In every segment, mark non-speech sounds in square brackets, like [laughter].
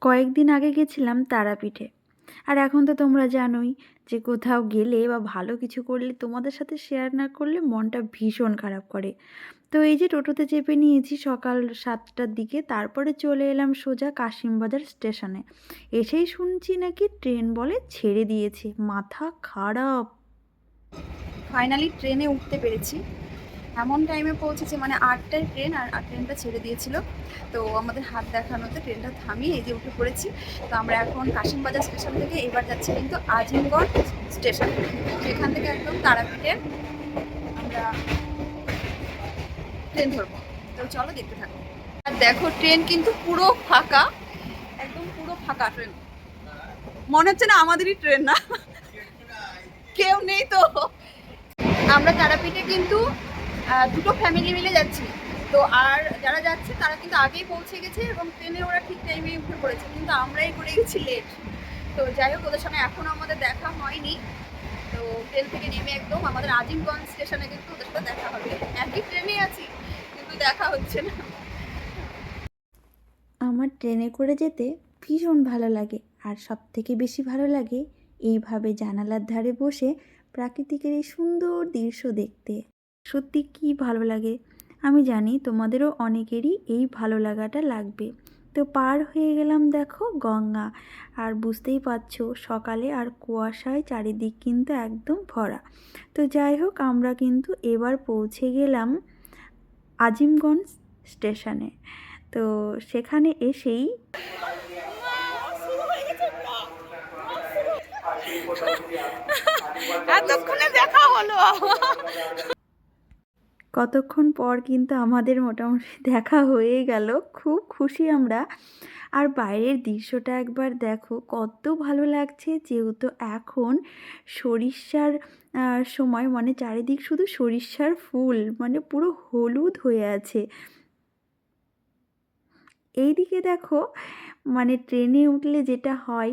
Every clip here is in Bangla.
কয়েকদিন আগে গেছিলাম তারাপীঠে। আর এখন তো তোমরা জানোই যে কোথাও গেলে বা ভালো কিছু করলে, তোমাদের সাথে শেয়ার না করলে মনটা ভীষণ খারাপ করে। তো এই যে টোটোতে চেপে নিয়েছি সকাল সাতটার দিকে, তারপরে চলে এলাম সোজা কাশিমবাজার স্টেশনে। এসেই শুনছি নাকি ট্রেন বলে ছেড়ে দিয়েছে, মাথা খারাপ। ফাইনালি ট্রেনে উঠতে পেরেছি। এমন টাইমে পৌঁছেছে মানে আটটায় ট্রেন আর ট্রেনটা ছেড়ে দিয়েছিল। তো আমাদের হাত দেখানোতে ট্রেনটা থামিয়ে এই যে উঠে পড়েছি। তো আমরা এখন কাশিমবাজার স্টেশন থেকে এবার যাচ্ছি কিন্তু আজিমগড় স্টেশন সেখান থেকে একদম তারাপীঠে আমরা ট্রেন ধরবো। তো চলো দেখতে থাকো। আর দেখো ট্রেন কিন্তু পুরো ফাঁকা, একদম পুরো ফাঁকা ট্রেন মনে হচ্ছে না আমাদেরই ট্রেন না। কেউ নেই তো। আমরা তারাপীঠে কিন্তু দুটো ফ্যামিলি মিলে যাচ্ছি। তো আর যারা যাচ্ছে, তারা কিন্তু আগেই পৌঁছে গেছে এবং ট্রেনে ওরা ঠিক টাইমে উঠে পড়েছে। কিন্তু আমরাই করে গেছি লেট তো যাই হোক, ওদের সঙ্গে এখনও আমাদের দেখা হয়নি। তো ট্রেন থেকে নেমে একদম আমাদের আজিমগঞ্জ স্টেশনে কিন্তু ওদের সাথে দেখা হবে। একই ট্রেনে আছি, কিন্তু দেখা হচ্ছে না। আমার ট্রেনে করে যেতে ভীষণ ভালো লাগে। আর সব থেকে বেশি ভালো লাগে এইভাবে জানালার ধারে বসে প্রাকৃতিকের এই সুন্দর দৃশ্য দেখতে। সত্যি কি ভালো লাগে? আমি জানি তোমাদেরও অনেকেরই এই ভালো লাগাটা লাগবে। তো পার হয়ে গেলাম দেখো গঙ্গা। আর বুঝতেই পারছ, সকালে আর কুয়াশায় চারিদিক কিন্তু একদম ভরা। তো যাই হোক, আমরা কিন্তু এবার পৌঁছে গেলাম আজিমগঞ্জ স্টেশনে। তো সেখানে এসেই এতক্ষণে দেখা হলো। কতক্ষণ পর কিন্তু আমাদের মোটামুটি [laughs] দেখা হয়ে গেল। খুব খুশি আমরা। আর বাইরের দৃশ্যটা একবার দেখো, কত ভালো লাগছে যেহেতু এখন সরিষার সময় মানে চারিদিক শুধু সরিষার ফুল মানে পুরো হলুদ হয়ে আছে। এইদিকে দেখো মানে ট্রেনে উঠলে যেটা হয়,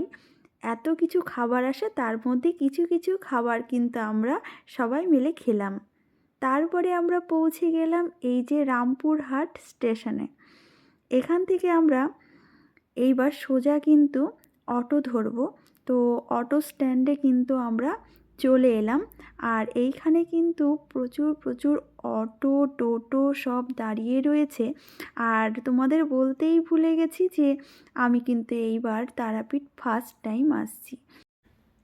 এত কিছু খাবার আসে, তার মধ্যে কিছু কিছু খাবার কিন্তু আমরা সবাই মিলে খেলাম। তারপরে আমরা পৌঁছে গেলাম এই যে রামপুরহাট স্টেশনে। এখান থেকে আমরা এইবার সোজা কিন্তু অটো ধরবো। তো অটো স্ট্যান্ডে কিন্তু আমরা চলে এলাম। আর এইখানে কিন্তু প্রচুর প্রচুর অটো, টোটো সব দাঁড়িয়ে রয়েছে। আর তোমাদের বলতেই ভুলে গেছি যে আমি কিন্তু এইবার তারাপীঠ ফার্স্ট টাইম আসছি।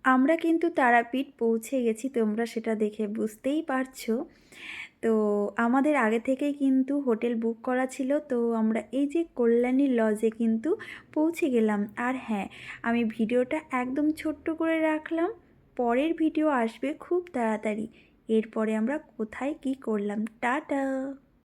আমরা কিন্তু তারাপীঠ পৌঁছে গেছি, তোমরা সেটা দেখে বুঝতেই পারছ। তো আমাদের আগে থেকেই কিন্তু হোটেল বুক করা ছিল, তো আমরা এই যে কল্যাণী লজে কিন্তু পৌঁছে গেলাম। আর হ্যাঁ আমি ভিডিওটা একদম ছোট্ট করে রাখলাম, পরের ভিডিও আসবে খুব তাড়াতাড়ি। এরপরে আমরা কোথায় কি করলাম, টাটা!